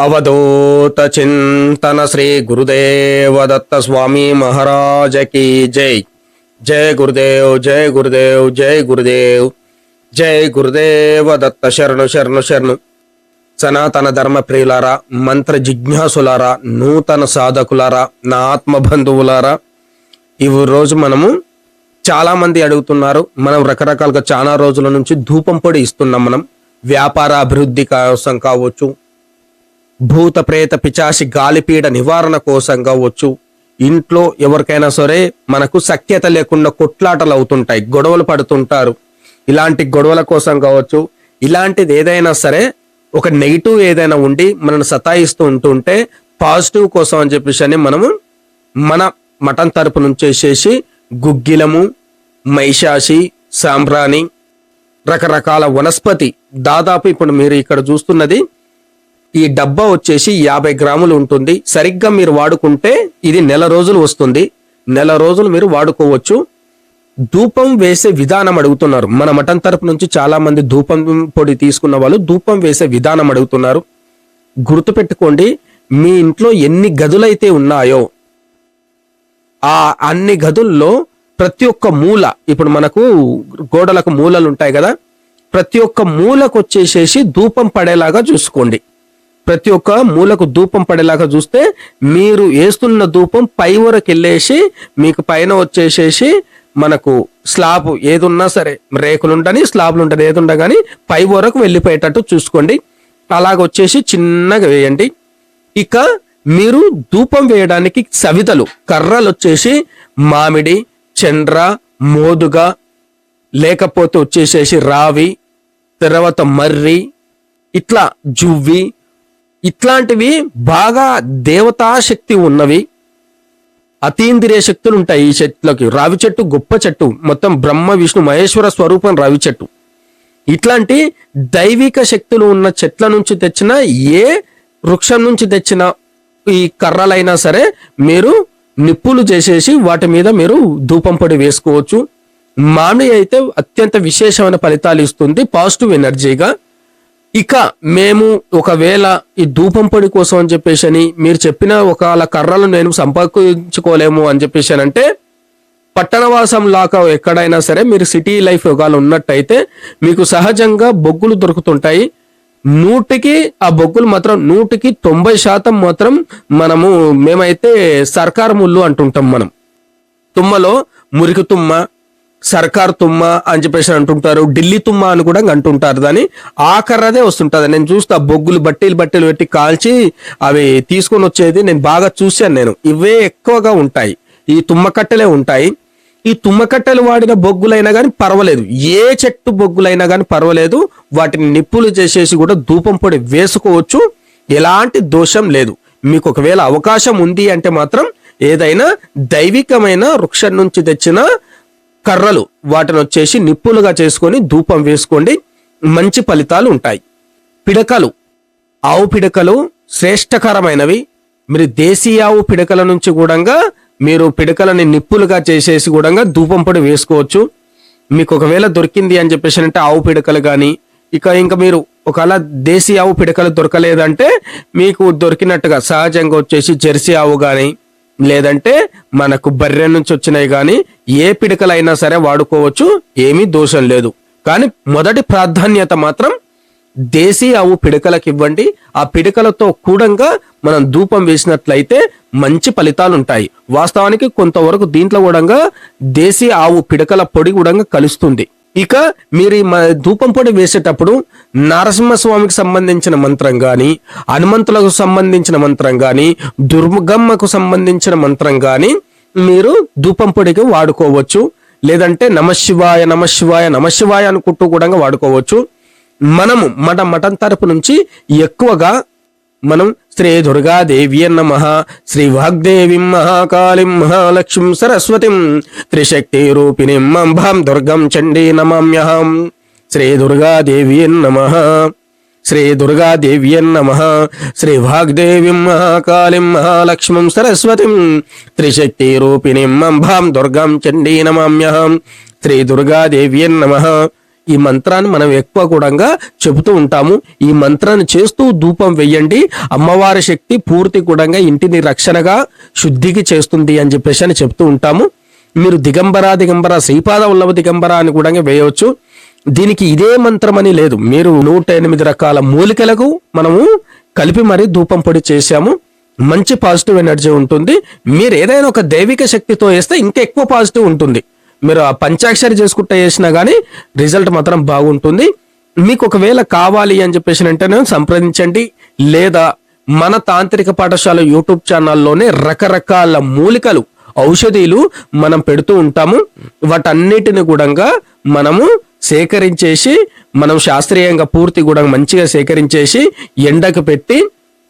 అవధూత చింతన శ్రీ గురుదేవ దత్త స్వామి మహారాజ జై. జై జయ గురుదేవ్ జయ గురుదేవ్ జయ గురుదేవ్. జై గురుదేవ దత్త శరణు శరణు శరణు. సనాతన ధర్మ ప్రియులారా మంత్ర జిజ్ఞాసులారా నూతన సాధకులారా నా ఆత్మ బంధువులారా ఈ రోజు మనము చాలా మంది అడుగుతున్నారు మనం రకరకాలుగా చాలా రోజుల నుంచి ధూపం పొడి ఇస్తున్నాం మనం. వ్యాపార అభివృద్ధి కోసం కావచ్చు భూత ప్రేత పిచాసి గాలిపీడ నివారణ కోసం కావచ్చు. ఇంట్లో ఎవరికైనా సరే మనకు సఖ్యత లేకుండా కొట్లాటలు అవుతుంటాయి గొడవలు పడుతుంటారు. ఇలాంటి గొడవల కోసం కావచ్చు ఇలాంటిది ఏదైనా సరే ఒక నెగిటివ్ ఏదైనా ఉండి మనల్ని సతాయిస్తూ ఉంటుంటే పాజిటివ్ కోసం అని చెప్పేసి అని మనము మన మటన్ తరపు నుంచి వచ్చేసి గుగ్గిలము మైషాసి సాంబ్రాణి రకరకాల వనస్పతి దాదాపు ఇప్పుడు మీరు ఇక్కడ చూస్తున్నది ఈ డబ్బా వచ్చేసి యాభై గ్రాములు ఉంటుంది. సరిగ్గా మీరు వాడుకుంటే ఇది నెల రోజులు వస్తుంది. నెల రోజులు మీరు వాడుకోవచ్చు. ధూపం వేసే విధానం అడుగుతున్నారు. మన మటన్ తరపు నుంచి చాలా మంది ధూపం పొడి తీసుకున్న వాళ్ళు ధూపం వేసే విధానం అడుగుతున్నారు. గుర్తుపెట్టుకోండి మీ ఇంట్లో ఎన్ని గదులైతే ఉన్నాయో ఆ అన్ని గదుల్లో ప్రతి ఒక్క మూల ఇప్పుడు మనకు గోడలకు మూలలు ఉంటాయి కదా ప్రతి ఒక్క మూలకు వచ్చేసేసి ధూపం పడేలాగా చూసుకోండి. ప్రతి ఒక్క మూలకు ధూపం పడేలాగా చూస్తే మీరు వేస్తున్న ధూపం పై వరకు వెళ్ళేసి మీకు పైన వచ్చేసేసి మనకు స్లాబ్ ఏదున్నా సరే రేకులు ఉండని స్లాబ్లు ఏది ఉండ కానీ పై వరకు వెళ్ళిపోయేటట్టు చూసుకోండి. అలాగ వచ్చేసి చిన్నగా వేయండి. ఇక మీరు ధూపం వేయడానికి సవితలు కర్రలు వచ్చేసి మామిడి చండ్ర మోదుగ లేకపోతే వచ్చేసేసి రావి తర్వాత మర్రి ఇట్లా జువ్వి ఇట్లాంటివి బాగా దేవతా శక్తి ఉన్నవి అతీంద్రియ శక్తులు ఉంటాయి ఈ చెట్లకి. రావి చెట్టు గొప్ప చెట్టు మొత్తం బ్రహ్మ విష్ణు మహేశ్వర స్వరూపం రావి చెట్టు. ఇట్లాంటి దైవిక శక్తులు ఉన్న చెట్ల నుంచి తెచ్చిన ఏ వృక్షం నుంచి తెచ్చిన ఈ కర్రలైనా సరే మీరు నిప్పులు చేసేసి వాటి మీద మీరు ధూపం పొడి వేసుకోవచ్చు. మామిడి అయితే అత్యంత విశేషమైన ఫలితాలు ఇస్తుంది పాజిటివ్ ఎనర్జీగా. ఇక మేము ఒకవేళ ఈ ధూపం పొడి కోసం అని చెప్పేసి అని మీరు చెప్పిన ఒకవేళ కర్రలు నేను సంపాదించుకోలేము అని చెప్పేసి అని అంటే పట్టణవాసం లాగా ఎక్కడైనా సరే మీరు సిటీ లైఫ్ ఒకవేళ ఉన్నట్టయితే మీకు సహజంగా బొగ్గులు దొరుకుతుంటాయి. నూటికి ఆ బొగ్గులు మాత్రం నూటికి తొంభై శాతం మాత్రం మనము మేమైతే సర్కార్ ముళ్ళు అంటుంటాం మనం. తుమ్మలో మురికి తుమ్మ సర్కార్ తుమ్మ అని చెప్పేసి అంటుంటారు ఢిల్లీ తుమ్మ అని కూడా అంటుంటారు. దాని ఆఖరదే వస్తుంటుంది. నేను చూస్తా బొగ్గులు బట్టీలు బట్టీలు పెట్టి కాల్చి అవి తీసుకొని వచ్చేది నేను బాగా చూశాను నేను. ఇవే ఎక్కువగా ఉంటాయి. ఈ తుమ్మ కట్టెలే ఉంటాయి. ఈ తుమ్మకట్టెలు వాడిన బొగ్గులైనా కానీ పర్వాలేదు. ఏ చెట్టు బొగ్గులైనా కానీ పర్వాలేదు. వాటిని నిప్పులు చేసేసి కూడా ధూపం పొడి వేసుకోవచ్చు. ఎలాంటి దోషం లేదు. మీకు ఒకవేళ అవకాశం ఉంది అంటే మాత్రం ఏదైనా దైవికమైన వృక్షం నుంచి తెచ్చిన కర్రలు వాటిని వచ్చేసి నిప్పులుగా చేసుకొని ధూపం వేసుకోండి. మంచి ఫలితాలు ఉంటాయి. పిడకలు. ఆవు పిడకలు శ్రేష్టకరమైనవి. మీరు దేశీయ ఆవు పిడకల నుంచి కూడా మీరు పిడకలని నిప్పులుగా చేసేసి కూడా ధూపం పొడి వేసుకోవచ్చు. మీకు ఒకవేళ దొరికింది అని చెప్పేసి అంటే ఆవు పిడకలు కానీ ఇక ఇంకా మీరు ఒకవేళ దేశీ ఆవు పిడకలు దొరకలేదంటే మీకు దొరికినట్టుగా సహజంగా వచ్చేసి జెర్సీ ఆవు కానీ లేదంటే మనకు బర్రె నుంచి వచ్చినాయి కానీ ఏ పిడకలైనా సరే వాడుకోవచ్చు ఏమీ దోషం లేదు. కానీ మొదటి ప్రాధాన్యత మాత్రం దేశీ ఆవు పిడకలకు ఇవ్వండి. ఆ పిడకలతో కూడంగా మనం ధూపం వేసినట్లయితే మంచి ఫలితాలు ఉంటాయి వాస్తవానికి కొంతవరకు దీంట్లో కూడా దేశీ ఆవు పిడకల పొడి కూడా కలుస్తుంది. ఇక మీరు ధూపం పొడి వేసేటప్పుడు నరసింహస్వామికి సంబంధించిన మంత్రం కానీ హనుమంతులకు సంబంధించిన మంత్రం కానీ దుర్గమ్మకు సంబంధించిన మంత్రం కానీ మీరు ధూపం పొడికి వాడుకోవచ్చు. లేదంటే నమశివాయ నమశివాయ నమశివాయ అనుకుంటూ కూడా వాడుకోవచ్చు. మనము మన మఠం తరపు నుంచి ఎక్కువగా మనం శ్రీ దుర్గాదేవి నమ. శ్రీ వాగ్దేవీం మహాకాళీం మహాలక్ష్మీం సరస్వతిం త్రిశక్తి రూపిణిం అంబాం దుర్గం చండీ నమామ్యహం. శ్రీ దుర్గాదేవి నమ. శ్రీ దుర్గాదేవి నమ. శ్రీ వాగ్దేవీం మహాకాళీం మహాలక్ష్మీం సరస్వతిం త్రిశక్తి రూపిణిం అంబాం దుర్గం చండీ నమామ్యహం. శ్రీ దుర్గాదేవి నమ. ఈ మంత్రాన్ని మనం ఎక్కువ కూడా చెబుతూ ఉంటాము. ఈ మంత్రాన్ని చేస్తూ ధూపం వెయ్యండి. అమ్మవారి శక్తి పూర్తి కూడా ఇంటిని రక్షణగా శుద్ధికి చేస్తుంది అని చెప్పేసి అని చెప్తూ ఉంటాము. మీరు దిగంబర దిగంబర శ్రీపాద ఉల్లవ దిగంబర అని కూడా వేయవచ్చు. దీనికి ఇదే మంత్రం అని లేదు. మీరు నూట ఎనిమిది రకాల మూలికలకు మనము కలిపి మరీ ధూపం పొడి చేశాము. మంచి పాజిటివ్ ఎనర్జీ ఉంటుంది. మీరు ఏదైనా ఒక దైవిక శక్తితో వేస్తే ఇంకా ఎక్కువ పాజిటివ్ ఉంటుంది. మీరు ఆ పంచాక్షరి చేసుకుంటే చేసినా కానీ రిజల్ట్ మాత్రం బాగుంటుంది. మీకు ఒకవేళ కావాలి అని చెప్పేసి వెంటనే సంప్రదించండి. లేదా మన తాంత్రిక పాఠశాల యూట్యూబ్ ఛానల్లోనే రకరకాల మూలికలు ఔషధీలు మనం పెడుతూ ఉంటాము. వాటన్నిటిని కూడా మనము సేకరించేసి మనం శాస్త్రీయంగా పూర్తి కూడా మంచిగా సేకరించేసి ఎండకు పెట్టి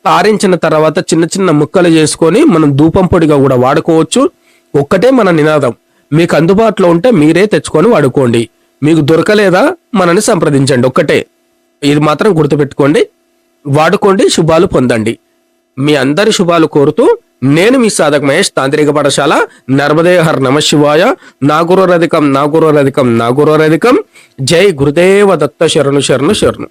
ఆరించిన తర్వాత చిన్న చిన్న ముక్కలు చేసుకొని మనం ధూపం పొడిగా కూడా వాడుకోవచ్చు. ఒక్కటే మన నినాదం. మీకు అందుబాటులో ఉంటే మీరే తెచ్చుకొని వాడుకోండి. మీకు దొరకలేదా మనని సంప్రదించండి ఒక్కటే. ఇది మాత్రం గుర్తుపెట్టుకోండి. వాడుకోండి శుభాలు పొందండి. మీ అందరి శుభాలు కోరుతూ నేను మీ సాధక మహేష్ తాంత్రిక పాఠశాల నర్మదేహర్ నమశివాయ నమ శివాయ నాగురోరధికం నాగురోరధికం నాగురోరధికం. జై గురుదేవ దత్త శరణు శరణు శరణు.